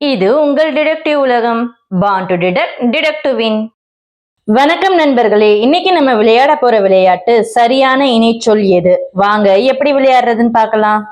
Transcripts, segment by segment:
இது உங்கள் டிடெக்டிவ் உலகம். Born to detect detect win வணக்கம் நண்பர்களே. இன்னைக்கு நம்ம விளையாட போற விளையாட்டு சரியான இணைச்சொல் எது? வாங்க எப்படி விளையாடுறதுன்னு பார்க்கலாம்.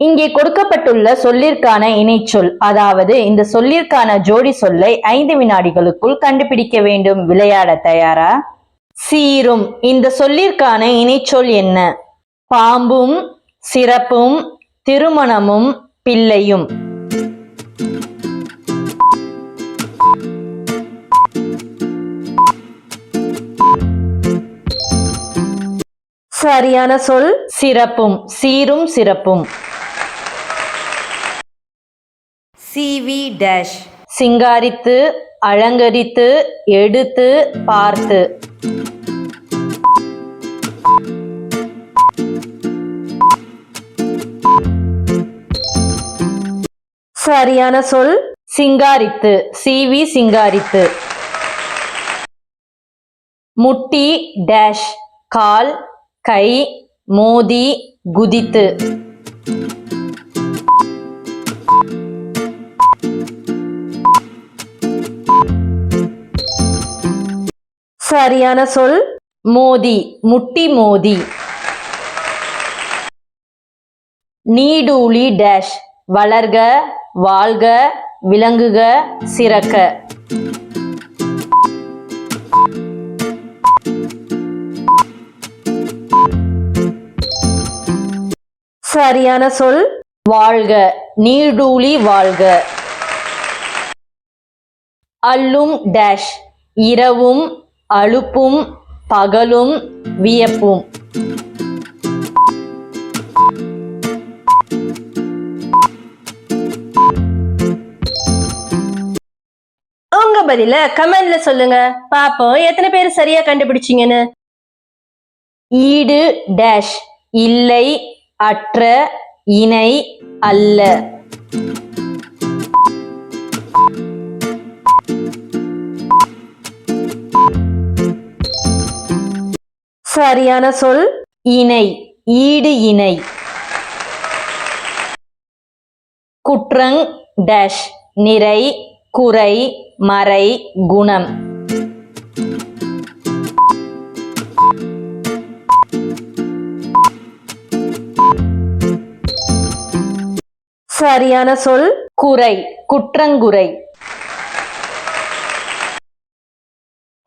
இங்கே கொடுக்கப்பட்டுள்ள சொல்லிற்கான இணைச்சொல் அதாவது இந்த சொல்லிற்கான ஜோடி சொல்லை ஐந்து வினாடிகளுக்குள் கண்டுபிடிக்க வேண்டும். விளையாட தயாரா? சீரும் இந்த சொல்லிற்கான இணைச்சொல் என்ன? பாம்பும் சிறப்பும் திருமணமும் பிள்ளையும். சரியான சொல் சிறப்பும் சீரும் சிறப்பும். சிவி டேஷ் சிங்காரித்து அலங்கரித்து எடுத்து பார்த்து. சரியான சொல் சிங்காரித்து சிவி சிங்காரித்து. முட்டி டேஷ் கால் கை மோதி குதித்து. சரியான சொல் மோதி முட்டி மோதி. நீடூலி டேஷ் வளர்க வாழ்க விளங்குக சிறக்க. சரியான சொல் வாழ்க நீடூழி வாழ்க. அல்லும் டேஷ் இரவும் அழுப்பும் பகலும் வியப்பும். உங்க பதில கமெண்ட்ல சொல்லுங்க. பாப்போம் எத்தனை பேர் சரியா கண்டுபிடிச்சீங்கன்னு? ஈடு டேஷ் இல்லை அற்ற இணை அல்ல. சரியான சொல் இணை ஈடு இணை. குற்றங் டேஷ் நிறை குறை மறை குணம். சரியான சொல் குறை குற்றங்குறை.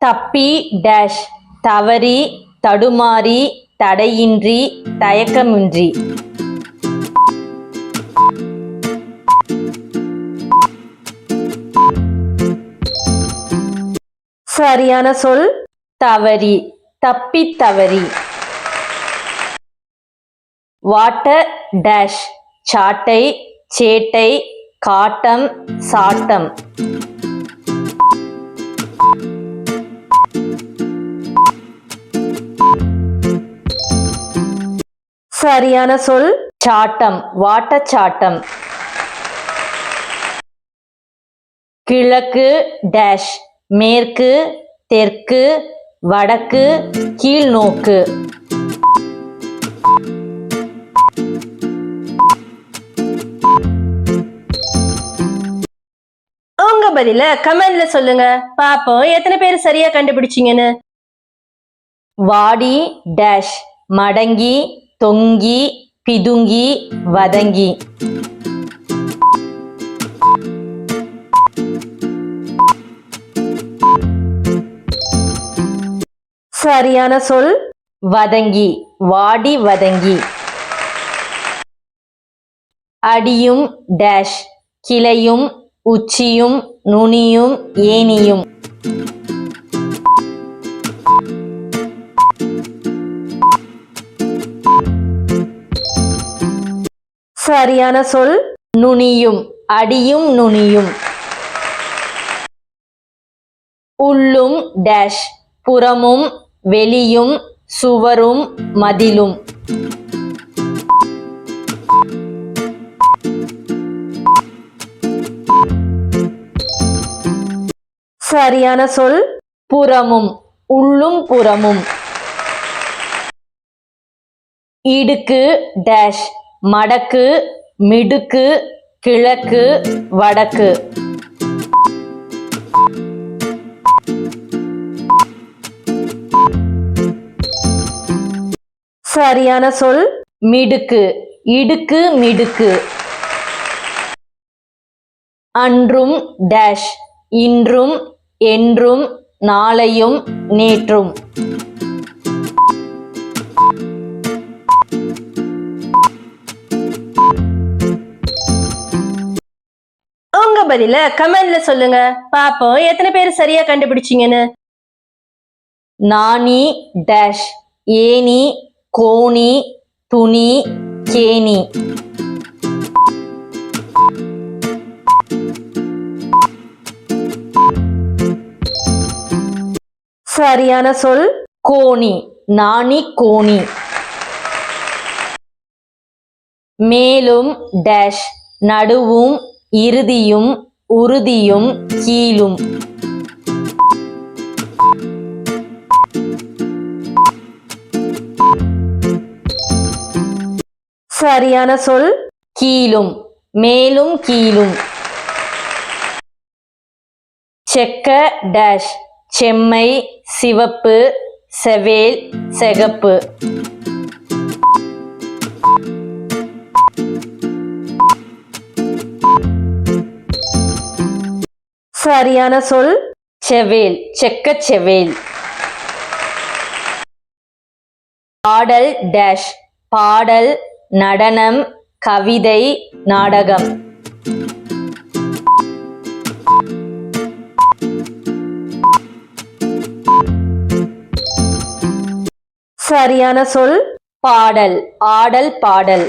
தப்பி டேஷ் தவறி தடுமாறி தடையின்றி தயக்கமின்றி. சரியான சொல் தவறி தப்பி தவறி. வாட்டர் டேஷ் சாட்டை சேட்டை காட்டம் சாட்டம். சரியான சொல் சாட்டம் வாட்டச்சாட்டம். கிழக்கு டேஷ் மேற்கு தெற்கு வடக்கு கீழ்நோக்கு. பதில கமெண்ட்ல சொல்லுங்க. பாப்போம் எத்தனை பேர் சரியா கண்டுபிடிச்சீங்கன்னு. வாடி டேஷ் மடங்கி தொங்கி பிதுங்கி வதங்கி. சரியான சொல். வதங்கி வாடி வதங்கி. அடியும் டேஷ் கிளையும் உச்சியும் நுனியும் ஏனியும் சரியான சொல் நுனியும் அடியும் நுனியும். உள்ளும் டேஷ் புறமும் வெளியும் சுவரும் மதிலும். சரியான சொல் புறமும் உள்ளும் புறமும். இடுக்கு டேஷ் மடக்கு மிடுக்கு கிழக்கு வடக்கு. சரியான சொல் மிடுக்கு இடுக்கு மிடுக்கு. அன்றும் டேஷ் இன்றும் என்றும் நாளையும் நேற்றும். உங்க பதில கமெண்ட்ல சொல்லுங்க. பாப்போம் எத்தனை பேர் சரியா கண்டுபிடிச்சீங்கன்னு? நாணி டேஷ் ஏனி கோணி துணி கேணி. சரியான சொல் கோணி நாணி கோணி. மேலும் டேஷ் நடுவும் இறுதியும் உறுதியும் கீழும். சரியான சொல் கீழும் மேலும் கீழும். செக்க டேஷ் செம்மை சிவப்பு செவேல் செகப்பு. சரியான சொல் செவேல் செக்க செவேல். பாடல் டேஷ் பாடல் நடனம் கவிதை நாடகம். சரியான சொல்? பாடல். ஆடல் பாடல்.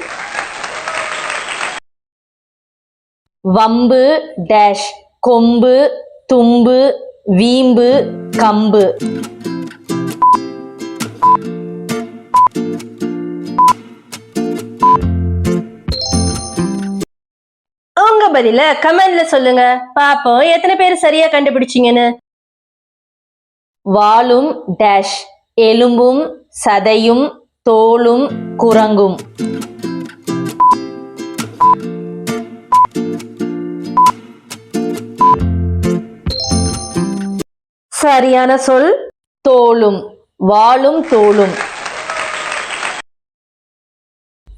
வம்பு டேஷ். கொம்பு தும்பு வீம்பு கம்பு. உங்க பதில கமெண்ட்ல சொல்லுங்க. பாப்போம் எத்தனை பேர் சரியா கண்டுபிடிச்சீங்கன்னு? வாளும் டேஷ். எலும்பும் சதையும் தோலும் குரங்கும். சரியான சொல் தோலும் வாளும் தோளும்.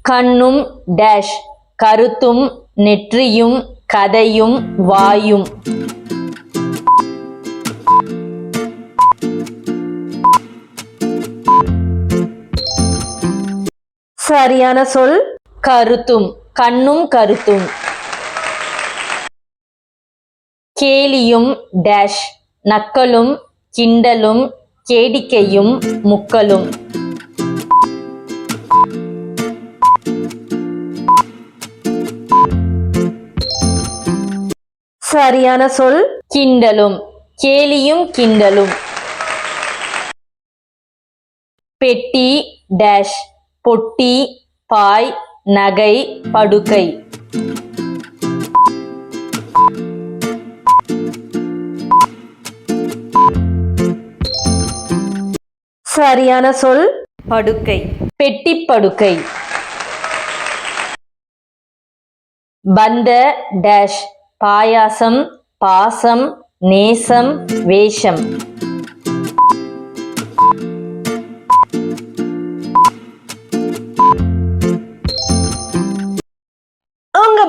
கண்ணும் டேஷ் கருத்தும் நெற்றியும் கதையும் வாயும். சரியான சொல் கருத்தும் கண்ணும் கருத்தும். கேலியும் டேஷ் நக்கலும் கிண்டலும் கேடிக்கையும் முக்கலும். சரியான சொல் கிண்டலும் கேலியும் கிண்டலும். பெட்டி டேஷ் பொட்டி பாய் நகை படுக்கை. சரியான சொல்? படுக்கை. பெட்டி படுக்கை. பந்த டேஷ் பாயாசம் பாசம் நேசம் வேஷம்.